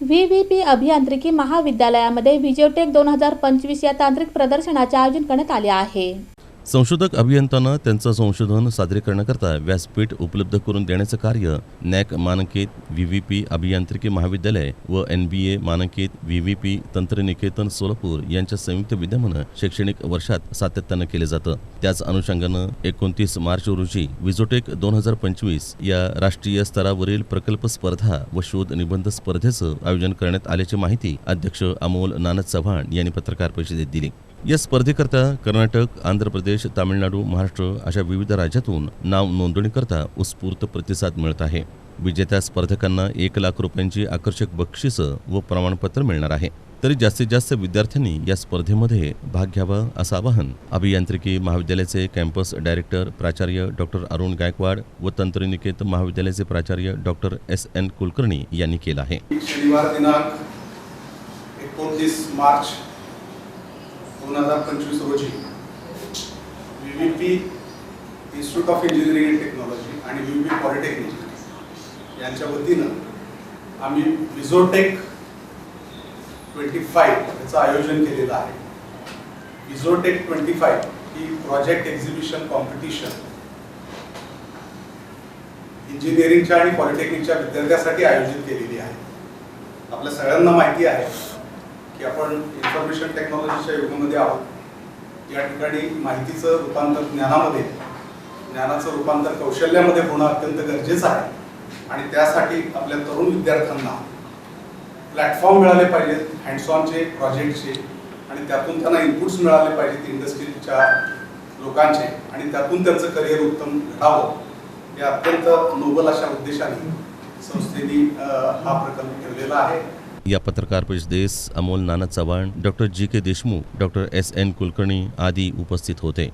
V V P अभियांत्रिकी महाविद्यालयामध्ये व्हिजिओटेक दोन हजार पंचवीस या तांत्रिक प्रदर्शनाचे आयोजन करण्यात आले आहे. संशोधक अभियंत्यांना त्यांचं संशोधन सादरीकरणाकरता व्यासपीठ उपलब्ध करून देण्याचं कार्य नॅक मानकेत व्ही व्ही पी अभियांत्रिकी महाविद्यालय व एन बी ए मानकेत व्ही व्ही पी तंत्रनिकेतन सोलापूर यांच्या संयुक्त विद्यमानं शैक्षणिक वर्षात सातत्यानं केलं जातं. त्याच अनुषंगानं एकोणतीस मार्च रोजी विझोटेक दोन हजार पंचवीस या राष्ट्रीय स्तरावरील प्रकल्प स्पर्धा व शोध निबंध स्पर्धेचं आयोजन करण्यात आल्याची माहिती अध्यक्ष अमोल नानद चव्हाण यांनी पत्रकार परिषदेत दिली. या स्पर्धेकरता कर्नाटक आंध्र प्रदेश तामिळनाडू महाराष्ट्र अशा विविध राज्यातून नाव नोंदणीकरता उत्स्फूर्त प्रतिसाद मिळत आहे. विजेत्या स्पर्धकांना एक लाख रुपयांची आकर्षक बक्षिसं व प्रमाणपत्र मिळणार आहे. तरी जास्तीत जास्त विद्यार्थ्यांनी या स्पर्धेमध्ये भाग घ्यावा असं आवाहन अभियांत्रिकी महाविद्यालयाचे कॅम्पस डायरेक्टर प्राचार्य डॉक्टर अरुण गायकवाड व तंत्रनिकेत महाविद्यालयाचे प्राचार्य डॉक्टर एस. एन. कुलकर्णी यांनी केलं आहे. शनिवार दिनांक एकोणतीस मार्च दोन हजार पंचवीस रोजी V V P institute of engineering and technology आणि व्ही व्ही पी पॉलिटेक्निक यांच्या वतीनं आम्ही विझोटेक ट्वेंटी फाईव्ह याचं आयोजन केलेलं आहे. विझोटेक ट्वेंटी फाईव्ह ही प्रोजेक्ट एक्झिबिशन कॉम्पिटिशन इंजिनिअरिंगच्या आणि पॉलिटेक्निकच्या विद्यार्थ्यासाठी आयोजित केलेली आहे. आपल्या सगळ्यांना माहिती आहे की आपण इन्फॉर्मेशन टेक्नॉलॉजीच्या युगामध्ये आहोत. या ठिकाणी माहितीचं रूपांतर ज्ञानामध्ये ज्ञानाचं रूपांतर कौशल्यामध्ये होणं अत्यंत गरजेचं आहे. आणि त्यासाठी आपल्या तरुण विद्यार्थ्यांना प्लॅटफॉर्म मिळाले पाहिजेत हँडसॉनचे प्रोजेक्टचे आणि त्यातून त्यांना इनपुट्स मिळाले पाहिजेत इंडस्ट्रीच्या लोकांचे. आणि त्यातून त्यांचं करिअर उत्तम घडावं. या अत्यंत नोबल अशा उद्देशाने संस्थेने हा प्रकल्प ठेवलेला आहे. या पत्रकार परिषदेस Amol Nana Chavan doctor G K Deshmukh doctor S N Kulkarni आदी उपस्थित होते.